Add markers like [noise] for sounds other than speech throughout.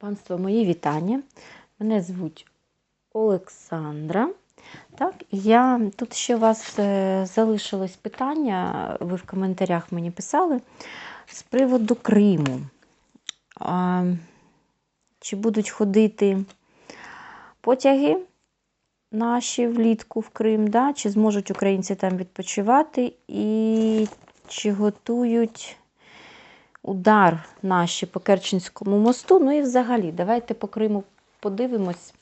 Панство, мої вітання. Мене звуть Олександра. Так, я тут ще у вас е, залишилось питання, ви в коментарях мені писали з приводу Криму. А, чи будуть ходити потяги наші влітку в Крим, да? чи зможуть українці там відпочивати, і чи готують удар наші по Керченському мосту. Ну і взагалі, давайте по Криму подивимось.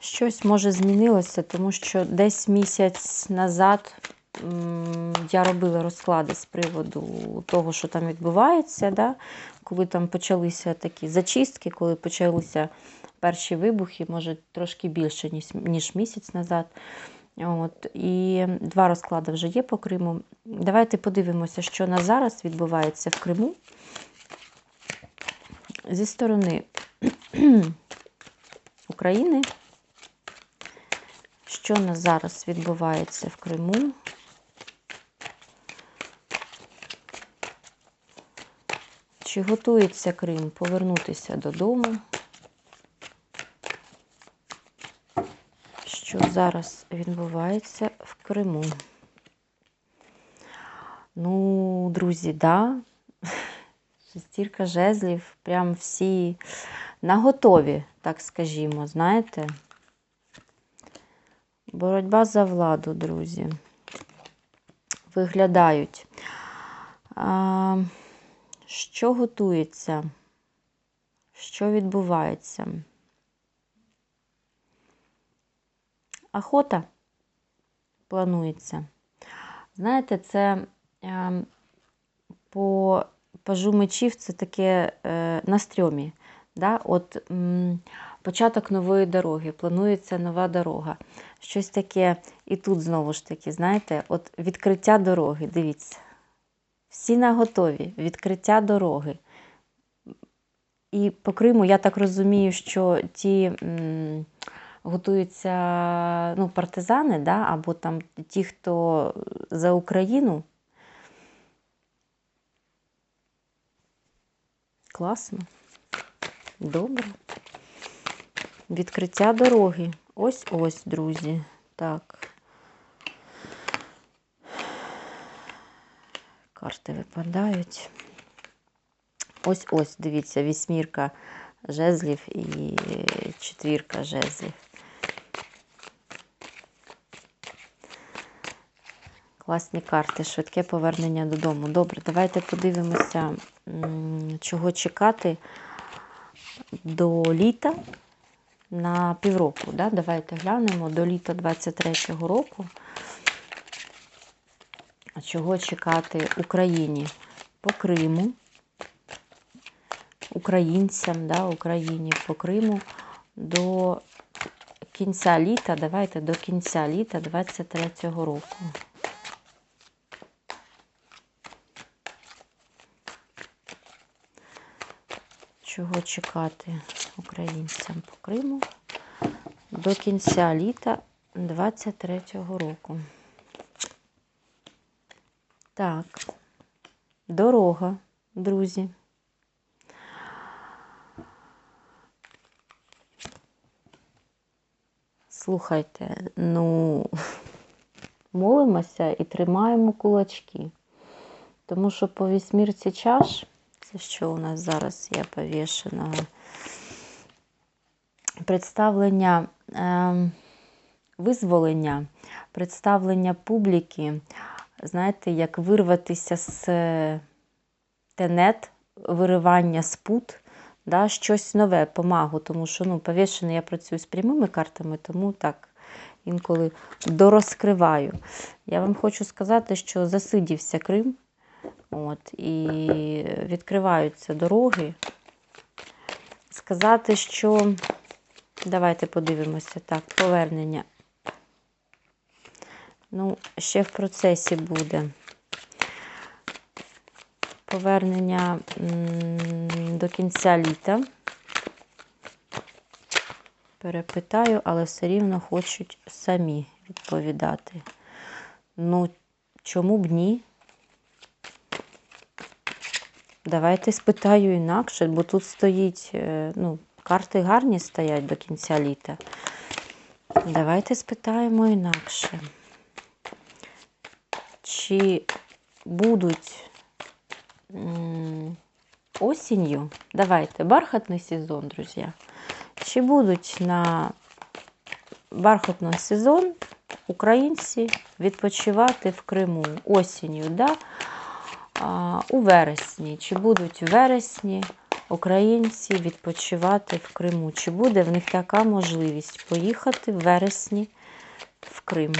Щось може змінилося, тому що десь місяць назад я робила розклади з приводу того, що там відбувається, да? коли там почалися такі зачистки, коли почалися перші вибухи, може трошки більше, ніж, місяць назад. От, і два розклади вже є по Криму. Давайте подивимося, що на зараз відбувається в Криму. Зі сторони [clears throat] України, що на зараз відбувається в Криму. Чи готується Крим повернутися додому? Що зараз відбувається в Криму? Ну, друзі, да. [laughs] Шестірка жезлів, прям всі наготові, так скажімо, знаєте. Боротьба за владу, друзі. Виглядають. А, що готується? Що відбувається? Охота планується. Знаєте, це е, по пажу мечів це таке е, на стрьомі. Да? От початок нової дороги, планується нова дорога. Щось таке, і тут знову ж таки, знаєте, от відкриття дороги, дивіться. Всі наготові, відкриття дороги. І по Криму, я так розумію, що ті м, готуються ну, партизани, да, або там ті, хто за Україну. Класно. Добре. Відкриття дороги. Ось-ось, друзі. Так. Карти випадають. Ось-ось, дивіться, вісьмірка жезлів і четвірка жезлів. Класні карти, швидке повернення додому. Добре, давайте подивимося, чого чекати до літа на півроку. Да? Давайте глянемо до літа 23-го року. Чого чекати Україні по Криму, українцям, да, Україні по Криму до кінця літа, давайте до кінця літа 23-го року. Чого чекати українцям по Криму до кінця літа 23-го року? Так, дорога, друзі. Слухайте, ну, молимося і тримаємо кулачки. Тому що по вісьмірці чаш, що у нас зараз є повішено, представлення е, визволення, представлення публіки, знаєте, як вирватися з тенет, виривання з пут, да, щось нове, помагу, тому що ну, повішено я працюю з прямими картами, тому так інколи дорозкриваю. Я вам хочу сказати, що засидівся Крим, от, і відкриваються дороги. Сказати, що давайте подивимося, так, повернення. Ну, ще в процесі буде. Повернення до кінця літа. Перепитаю, але все рівно хочуть самі відповідати. Ну, чому б ні? Давайте спитаю інакше, бо тут стоїть, е, ну, карти гарні стоять до кінця літа. Давайте спитаємо інакше. Чи будуть осінню, давайте, бархатний сезон, друзі. Чи будуть на бархатний сезон українці відпочивати в Криму осінню, да? У вересні? Чи будуть в вересні українці відпочивати в Криму? Чи буде в них така можливість поїхати в вересні в Крим?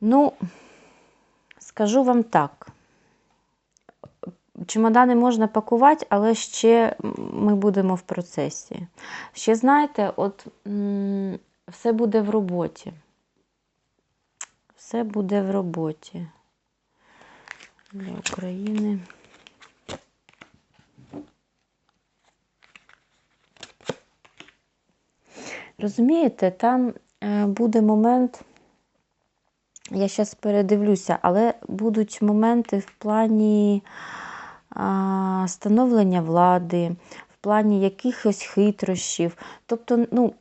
Ну, скажу вам так. Чемодани можна пакувати, але ще ми будемо в процесі. Ще знаєте, от все буде в роботі. Все буде в роботі для України. Розумієте, там е, буде момент. Я зараз передивлюся, але будуть моменти в плані становлення влади, в плані якихось хитрощів. Тобто, ну,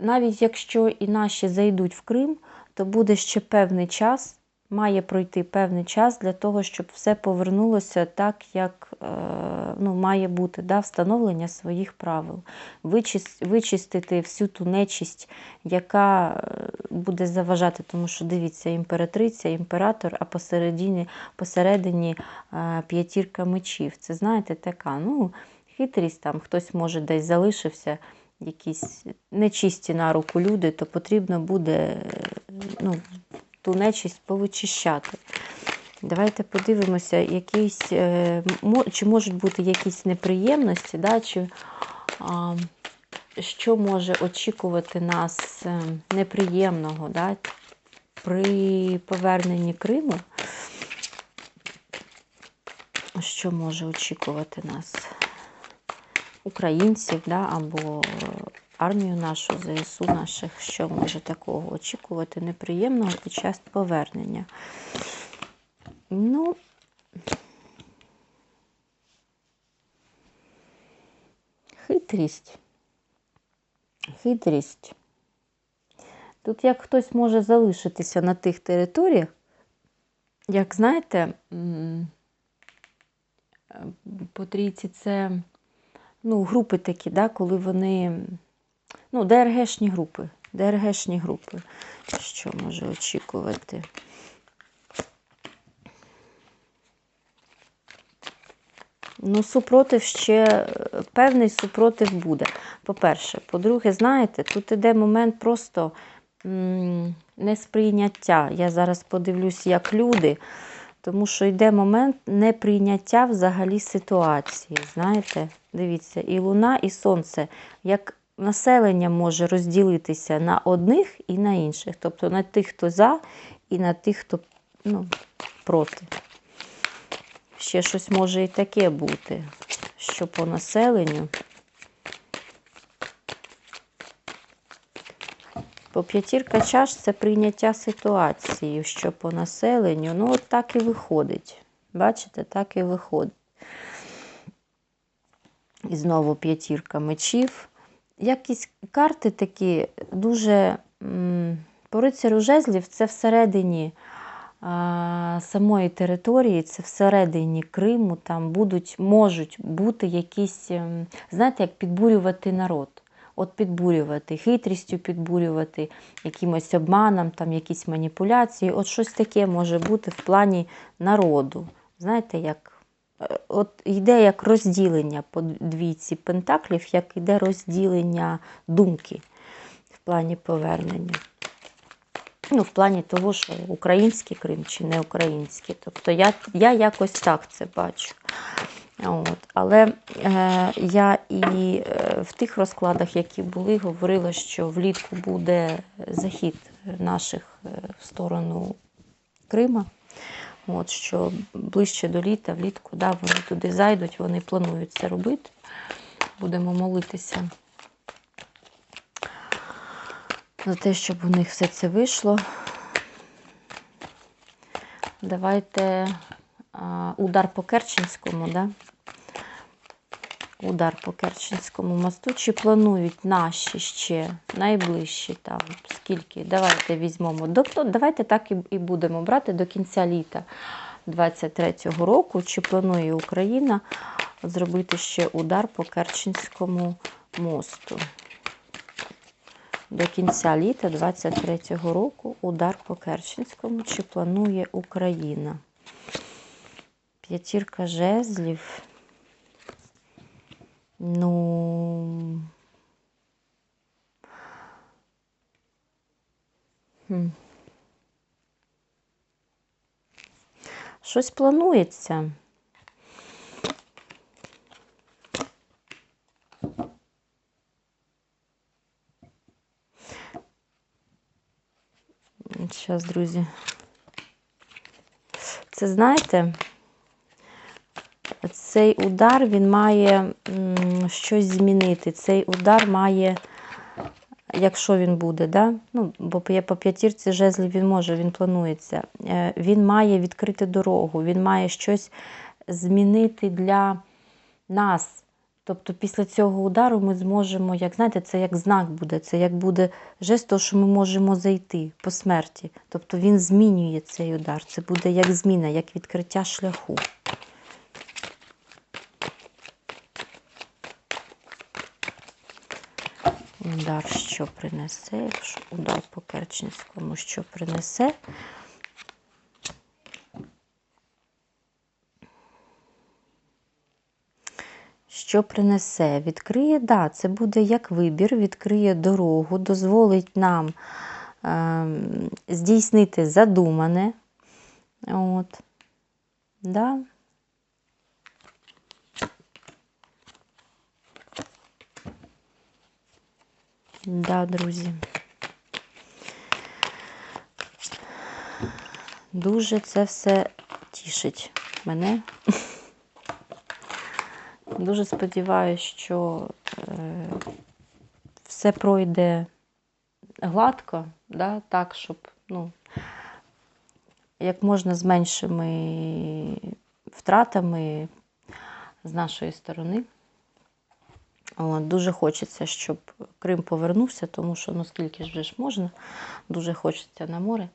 навіть якщо і наші зайдуть в Крим, то буде ще певний час, має пройти певний час для того, щоб все повернулося так, як е, ну, має бути, да, встановлення своїх правил, вичистити всю ту нечисть, яка е, буде заважати, тому що дивіться, імператриця, імператор, а посередині, посередині е, п'ятірка мечів. Це знаєте, така ну, хитрість, там хтось може десь залишився. Якісь нечисті на руку люди, то потрібно буде ну, ту нечисть повичищати. Давайте подивимося, якісь, е, чи можуть бути якісь неприємності, да, чи а, що може очікувати нас е, неприємного да, при поверненні Криму. Що може очікувати нас? Українців, да, або армію нашу, ЗСУ наших, що може такого очікувати неприємного під час повернення. Ну, хитрість. Хитрість. Тут як хтось може залишитися на тих територіях, як знаєте, по трійці це ну, групи такі, да, коли вони Ну, ДРГшні групи. ДРГшні групи. Що може очікувати? Ну, супротив ще, певний супротив буде. По-перше, по-друге, знаєте, тут іде момент просто несприйняття. Я зараз подивлюсь, як люди, тому що йде момент неприйняття взагалі ситуації. Знаєте, дивіться, і луна, і сонце. як населення може розділитися на одних і на інших. Тобто на тих, хто за, і на тих, хто ну, проти. Ще щось може і таке бути, що по населенню. По п'ятірка чаш це прийняття ситуації, що по населенню. Ну, от так і виходить. Бачите, так і виходить. І знову п'ятірка мечів якісь карти такі дуже по рицарю жезлів це всередині а, самої території, це всередині Криму, там будуть, можуть бути якісь, ем, знаєте, як підбурювати народ. От підбурювати, хитрістю підбурювати, якимось обманом, там якісь маніпуляції. От щось таке може бути в плані народу. Знаєте, як от йде як розділення по двійці пентаклів, як йде розділення думки в плані повернення. Ну, В плані того, що український Крим чи не український. Тобто я я якось так це бачу. От. Але е, я і е, в тих розкладах, які були, говорила, що влітку буде захід наших е, в сторону Крима. От, Що ближче до літа, влітку, да, вони туди зайдуть, вони планують це робити. Будемо молитися. за те, щоб у них все це вийшло. Давайте а, удар по Керченському, да? Удар по Керченському мосту. Чи планують наші ще найближчі там? Скільки? Давайте візьмемо. Тобто, давайте так і, будемо брати до кінця літа 23-го року. Чи планує Україна зробити ще удар по Керченському мосту? До кінця літа 23-го року удар по Керченському. Чи планує Україна? П'ятірка жезлів. Ну. Щось планується. Зараз, друзі. Це знаєте, цей удар він має щось змінити. Цей удар має, якщо він буде, да? ну, бо по п'ятірці жезлів він може, він планується. Е, Він має відкрити дорогу, він має щось змінити для нас. Тобто після цього удару ми зможемо, як знаєте, це як знак буде, це як буде жест, того, що ми можемо зайти по смерті. Тобто він змінює цей удар. Це буде як зміна, як відкриття шляху. Удар, що принесе, якщо удар по Керченському, що принесе. Що принесе? Відкриє, да, це буде як вибір, відкриє дорогу, дозволить нам е, здійснити задумане. От. Да. Да, друзі. Дуже це все тішить мене. Дуже сподіваюся, що е, все пройде гладко, да, так, щоб ну, як можна з меншими втратами з нашої сторони. Дуже хочеться, щоб Крим повернувся, тому що ну скільки ж вже ж можна, дуже хочеться на море.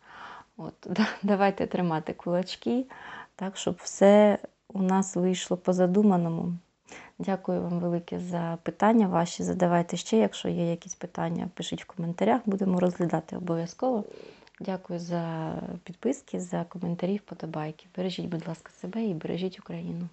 От, [laughs] Давайте тримати кулачки, так, щоб все у нас вийшло по задуманому. Дякую вам велике за питання ваші. Задавайте ще, якщо є якісь питання, пишіть в коментарях, будемо розглядати обов'язково. Дякую за підписки, за коментарі, вподобайки. Бережіть, будь ласка, себе і бережіть Україну.